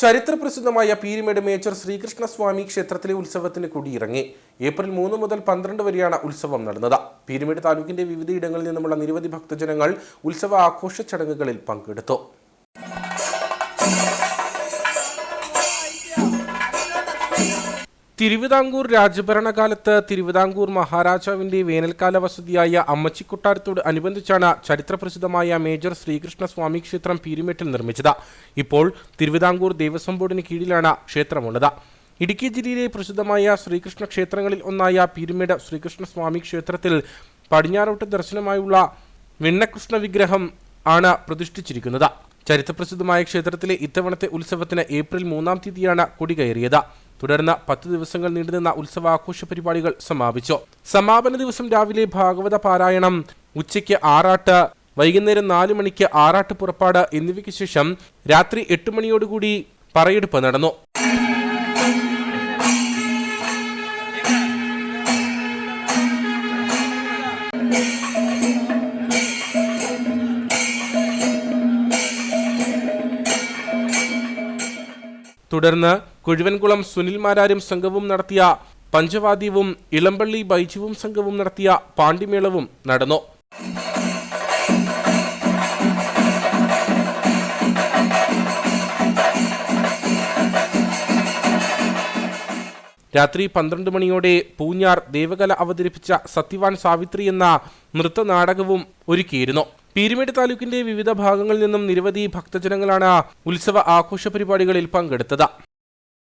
ചരിത്രപ്രസിദ്ധമായ പീരിമേട് മേജർ ശ്രീകൃഷ്ണസ്വാമി ക്ഷേത്രത്തിലെ ഉത്സവത്തിന് ഇറങ്ങി ഏപ്രിൽ മൂന്ന് മുതൽ പന്ത്രണ്ട് വരെയാണ് ഉത്സവം നടന്നത്. പീരിമേട് താലൂക്കിന്റെ വിവിധയിടങ്ങളിൽ നിന്നുമുള്ള നിരവധി ഭക്തജനങ്ങൾ ഉത്സവ ആഘോഷ ചടങ്ങുകളിൽ പങ്കെടുത്തു. തിരുവിതാംകൂർ രാജഭരണകാലത്ത് തിരുവിതാംകൂർ മഹാരാജാവിന്റെ വേനൽക്കാല വസതിയായ അമ്മച്ചിക്കൊട്ടാരത്തോട് അനുബന്ധിച്ചാണ് ചരിത്രപ്രസിദ്ധമായ മേജർ ശ്രീകൃഷ്ണസ്വാമി ക്ഷേത്രം പീരുമേട്ടിൽ നിർമ്മിച്ചത്. ഇപ്പോൾ തിരുവിതാംകൂർ ദേവസ്വം ബോർഡിന് കീഴിലാണ് ക്ഷേത്രമുള്ളത്. ഇടുക്കി ജില്ലയിലെ പ്രസിദ്ധമായ ശ്രീകൃഷ്ണ ക്ഷേത്രങ്ങളിൽ ഒന്നായ പീരുമേട് ശ്രീകൃഷ്ണസ്വാമി ക്ഷേത്രത്തിൽ പടിഞ്ഞാറോട്ട് ദർശനമായുള്ള വെണ്ണകൃഷ്ണ വിഗ്രഹം ആണ് പ്രതിഷ്ഠിച്ചിരിക്കുന്നത്. ചരിത്രപ്രസിദ്ധമായ ക്ഷേത്രത്തിലെ ഇത്തവണത്തെ ഉത്സവത്തിന് ഏപ്രിൽ മൂന്നാം തീയതിയാണ് കൊടികയറിയത്. തുടർന്ന് പത്ത് ദിവസങ്ങൾ നീണ്ടുനിന്ന ഉത്സവാഘോഷ പരിപാടികൾ സമാപിച്ചു. സമാപന ദിവസം രാവിലെ ഭാഗവത പാരായണം ഉച്ചയ്ക്ക് ആറാട്ട് വൈകുന്നേരം നാലു മണിക്ക് ആറാട്ട് പുറപ്പാട് എന്നിവയ്ക്ക് ശേഷം രാത്രി എട്ട് മണിയോടുകൂടി പറയെടുപ്പ് നടന്നു. തുടർന്ന് കുഴുവൻകുളം സുനിൽ മാരാരും സംഘവും നടത്തിയ പഞ്ചവാദ്യവും ഇളമ്പള്ളി ബൈജുവും സംഘവും നടത്തിയ പാണ്ടിമേളവും നടന്നു. രാത്രി പന്ത്രണ്ട് മണിയോടെ പൂഞ്ഞാർ ദേവകല അവതരിപ്പിച്ച സത്യവാൻ സാവിത്രി എന്ന നൃത്തനാടകവും ഒരുക്കിയിരുന്നു. പീരുമേട് താലൂക്കിന്റെ വിവിധ ഭാഗങ്ങളിൽ നിന്നും നിരവധി ഭക്തജനങ്ങളാണ് ഉത്സവ ആഘോഷ പരിപാടികളിൽ പങ്കെടുത്തത്.